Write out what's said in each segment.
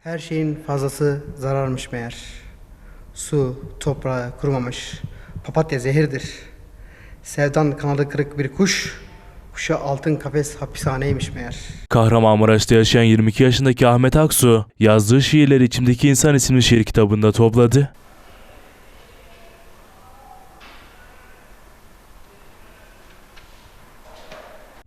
Her şeyin fazlası zararmış meğer. Su, toprağı kurumamış. Papatya zehirdir. Sevdan kanadı kırık bir kuş. Kuşa altın kafes hapishaneymiş meğer. Kahramanmaraş'ta yaşayan 22 yaşındaki Ahmet Aksu, yazdığı şiirleri İçimdeki İnsan isimli şiir kitabında topladı.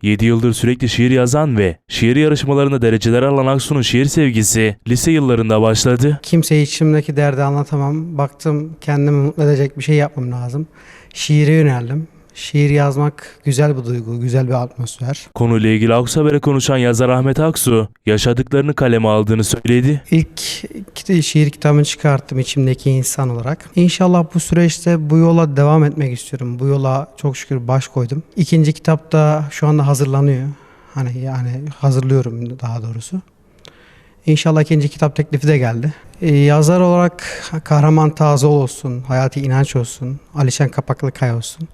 Yedi yıldır sürekli şiir yazan ve şiir yarışmalarında dereceler alan Aksu'nun şiir sevgisi lise yıllarında başladı. Kimseye içimdeki derdi anlatamam. Baktım kendimi mutlu edecek bir şey yapmam lazım. Şiire yöneldim. Şiir yazmak güzel bir duygu, güzel bir atmosfer. Konuyla ilgili Aksu konuşan yazar Ahmet Aksu, yaşadıklarını kaleme aldığını söyledi. İlk şiir kitabını çıkarttım içimdeki insan olarak. İnşallah bu süreçte bu yola devam etmek istiyorum. Bu yola çok şükür baş koydum. İkinci kitap da şu anda hazırlanıyor. Hani yani hazırlıyorum daha doğrusu. İnşallah ikinci kitap teklifi de geldi. Ee, yazar olarak Kahraman Tazeoğlu olsun, Hayati İnanç olsun, Alişan Kapaklıkaya olsun,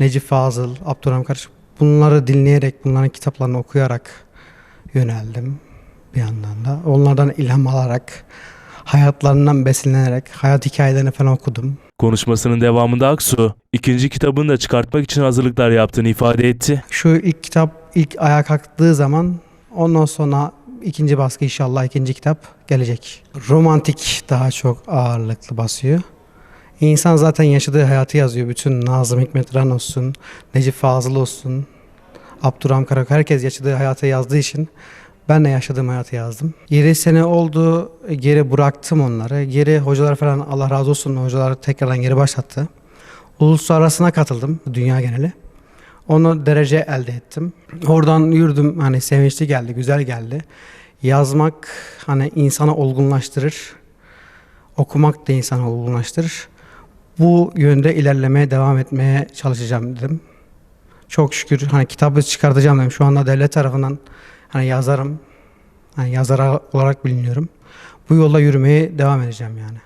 Necip Fazıl, Abdurrahman Karış bunları dinleyerek, bunların kitaplarını okuyarak yöneldim bir yandan da. Onlardan ilham alarak, hayatlarından beslenerek, hayat hikayelerini falan okudum. Konuşmasının devamında Aksu, ikinci kitabını da çıkartmak için hazırlıklar yaptığını ifade etti. Şu ilk kitap ilk ayağa kalktığı zaman ondan sonra ikinci baskı inşallah ikinci kitap gelecek. Romantik daha çok ağırlıklı basıyor. İnsan zaten yaşadığı hayatı yazıyor. Bütün Nazım Hikmet Ran olsun, Necip Fazıl olsun, Abdurrahman Karak herkes yaşadığı hayatı yazdığı için ben de yaşadığım hayatı yazdım. 7 sene oldu geri bıraktım onları. Geri hocalar falan Allah razı olsun hocalar tekrardan geri başlattı. Uluslararasına katıldım dünya geneli. Onu derece elde ettim. Oradan yürüdüm hani sevinçli geldi, güzel geldi. Yazmak hani insanı olgunlaştırır. Okumak da insanı olgunlaştırır. Bu yönde ilerlemeye devam etmeye çalışacağım dedim. Çok şükür hani kitabı çıkartacağım dedim. Şu anda devlet tarafından hani yazarım. Hani yazar olarak biliniyorum. Bu yolla yürümeye devam edeceğim yani.